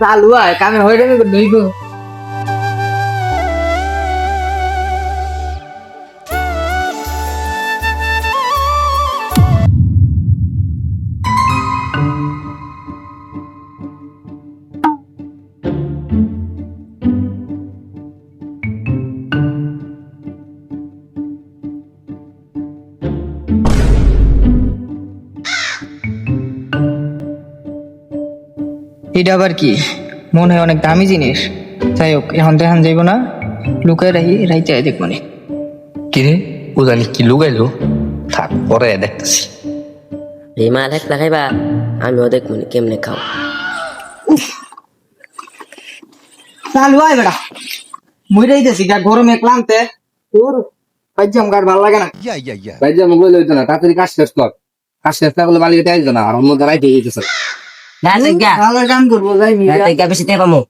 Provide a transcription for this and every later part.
চালু হয় কামে হয়ে যাবে নইব এটা আবার কি? মনে হয় অনেক দামি জিনিস। যাই হোক এখন দেখান যাইব না। লুকাই রাখি রাইতে দেখব নি। কিরে? ও জানি কি লুগাইলো থাক পরে দেখতেছি। এই মাল এক লাগাইবা আমিও দেখব নি কেমনে খাও। চালু হয় বেটা মুই রাইতেছি গা গরমে ক্লান্তে। তোর পাইজাম গার ভালো লাগে না। ভাই যে মোবাইল হইতো না তাড়াতাড়ি কাজ শেষ কর। কাজ শেষ না করলে মালিক আসবে না আর অন্য দ্বারাই দিয়ে যেতেছে না দেখা ভালো কাম করব যাই মি না দেখা বেশি টাকা পামো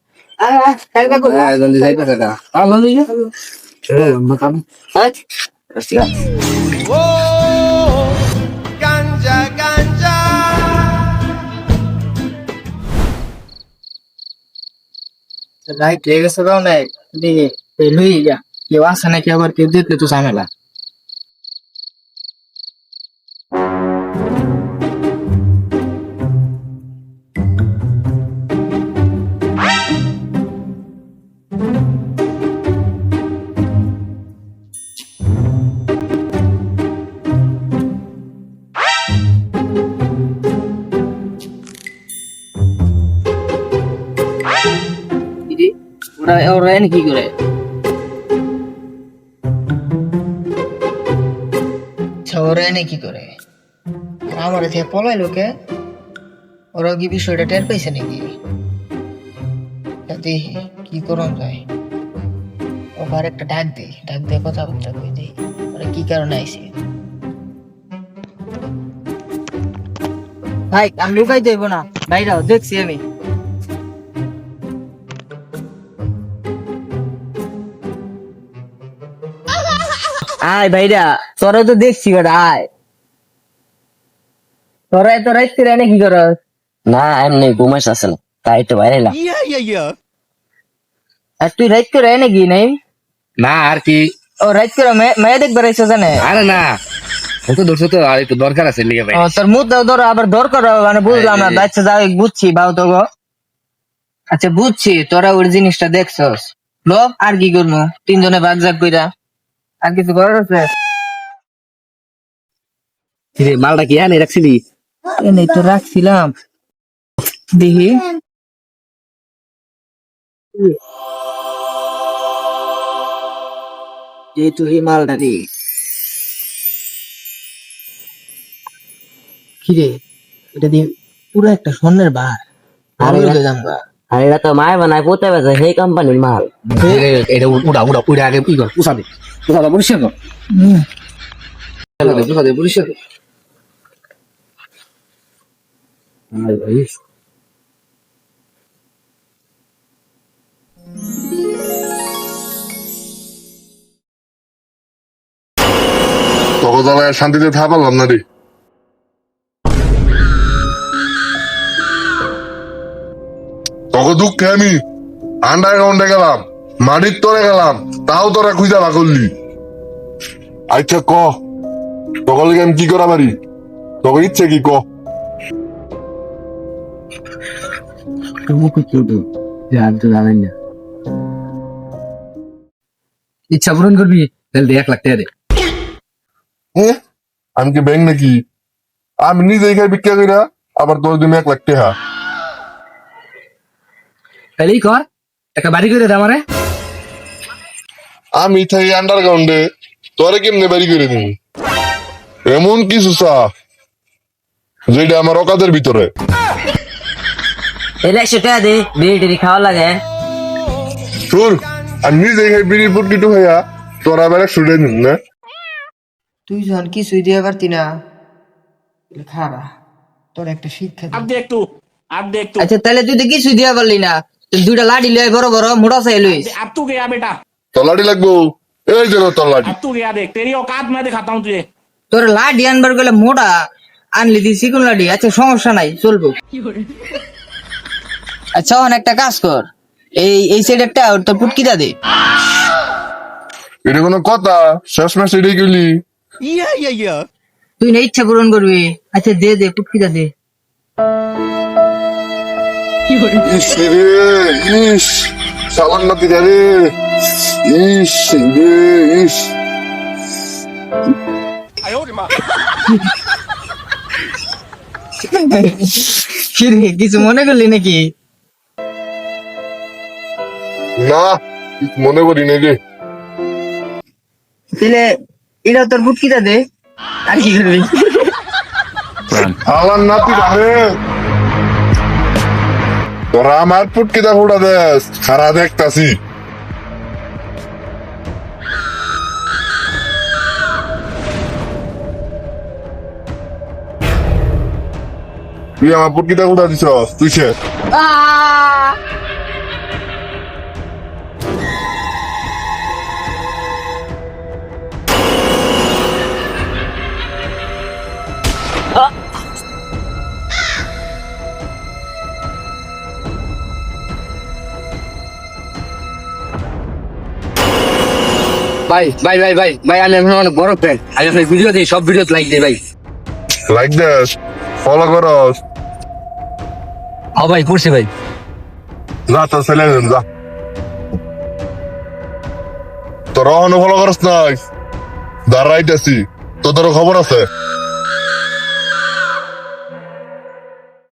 কালকা করব হ্যাঁ জলদি যাইতেছে না আর জলদি যা হ্যাঁ আমরা কাম রাইট ঠিক আছে গাও নাই দিকে লুই যা কেউ আসে নাকি আবার কেউ দিতে তো ঝামেলা দিদি ওরা ওরা এনে কি করে? আচ্ছা ওরা এনে কি করে? আমার থেকে পলাই লোকে ওরা কি বিষয়টা টের পাইছে নাকি? দেখি কি করন যায়? ওবার একটা ডাক দিই, ডাক দিয়ে কথাবার্তা কই দিই, ওরা কি কারণে আইছে? ভাই, আমি লুকাই দেব না। ভাইরাও দেখছি আমি। আয় ভাইরা তোরা তো দেখছি বেটা আয়। তোরা এত রাইত করে এনে কি করস? না এমনি ঘুমাইস আছে না তাই তো বাইরে এলাম। আর তুই রাইত করে এনে কি নাই? না আর কি? ও রাইত করে মেয়ে দেখবে রাইছো জানে? আরে না তো ধরছো তো আর একটু দরকার আছে লিগে ভাই। তোর মুখ দাও ধরো আবার দর করো মানে বুঝলাম না আচ্ছা যাও বুঝছি বাউ তো গো। আচ্ছা বুঝছি তোরা ওর জিনিসটা দেখছস। লো আর কি করব? তিনজনে ভাগ জাগ কইরা। আর কিছু করার আছে? কিরে মালটা কি আনে রাখছিলি? এনেই তো রাখছিলাম। দেখি। যেহেতু এই মালটা দি কিরে এটা দিয়ে পুরো একটা স্বর্ণের বার। আর দাম আর এটা তো মায় বানায় পোতে বেছে সেই কোম্পানির মাল। এটা উড়া উড়া উড়া আগে ই কর পুষা দে পুষা দে পরিষ্কার কর। পরিষ্কার ভাই। শান্তিতে থাকা পারলাম না রে। তখন দুঃখে আমি আন্ডারগ্রাউন্ডে গেলাম। মাটির তরে গেলাম তাও তোরা খুঁজা বা করলি। আচ্ছা ক। তখন আমি কি করা পারি তখন ইচ্ছে কি ক? ইচ্ছা পূরণ করবি? তাহলে এক লাখ টাকা দে। আমি কি ব্যাংক নাকি? আমি নিজে এখানে বিক্রি করি আবার তোর দিনে এক লাখ টাকা। তাহলেই কর একটা বাড়ি করে দে আমারে। আমি থাকি আন্ডারগ্রাউন্ডে তোরে কেমনে বাড়ি করে দিবি এমন কিছু চা যেটা আমার অকাদের ভিতরে এলে একশো টাকা দে বিড়ি টিড়ি খাওয়া লাগে তোর আমি নিজে এখানে বিড়ি পুটকিটু হইয়া তোর আবার এক স্টুডেন্ট না তুই যখন কিছুই দিয়ে পারতি না তাহলে খারা তোর একটা শিক্ষা अब देख तू अब देख तू আচ্ছা তাহলে তুই তো কিছুই দিয়ে পারলি না তুই দুইটা লাঠি লই বড় বড় মোটা চাই লইস अब तू गया बेटा তলাডি লাগবো। এই যে তলাডি তুই দেখ তেরি কাট না দেখাতাম তুই। তোর লাডি আনবার গলে মোড়া আনলি দি সিকুন লাডি আচ্ছা সমস্যা নাই চলবো। আচ্ছা অন একটা কাজ কর। এই এই সাইডেরটা ওর তোর পুটকি দা দে। এটা কোনো কথা শেষ মাস এটাই গেলি ইয়া ইয়া ইয়া। তুই না ইচ্ছা পূরণ করবি। আচ্ছা দে দে পুটকি দা দে। কি করে? ইস সালাম নাকি রে। ইস ইস কিছু মনে করলি নাকি? না মনে করি রে। তাহলে এটা তোর পুটকিটা দে আর কি করবি? সালান নাতি রে তোরা আমার পুটকিটা ফুটা দেস খারা দেখতাছি। তুই আমার পুটকিটা ফুটা দিছ তুই সে। ভাই ভাই ভাই ভাই ভাই আমি আপনার অনেক বড় ফ্যান আমি আপনার ভিডিও দিই সব ভিডিও লাইক দিই ভাই। লাইক দেস? ফলো করস? হ্যাঁ ভাই করছি ভাই। যা তো চলে নেন, যা। তোর অহনো ফলো করস নাই? দাঁড়াইতেছি। তোদেরও খবর আছে?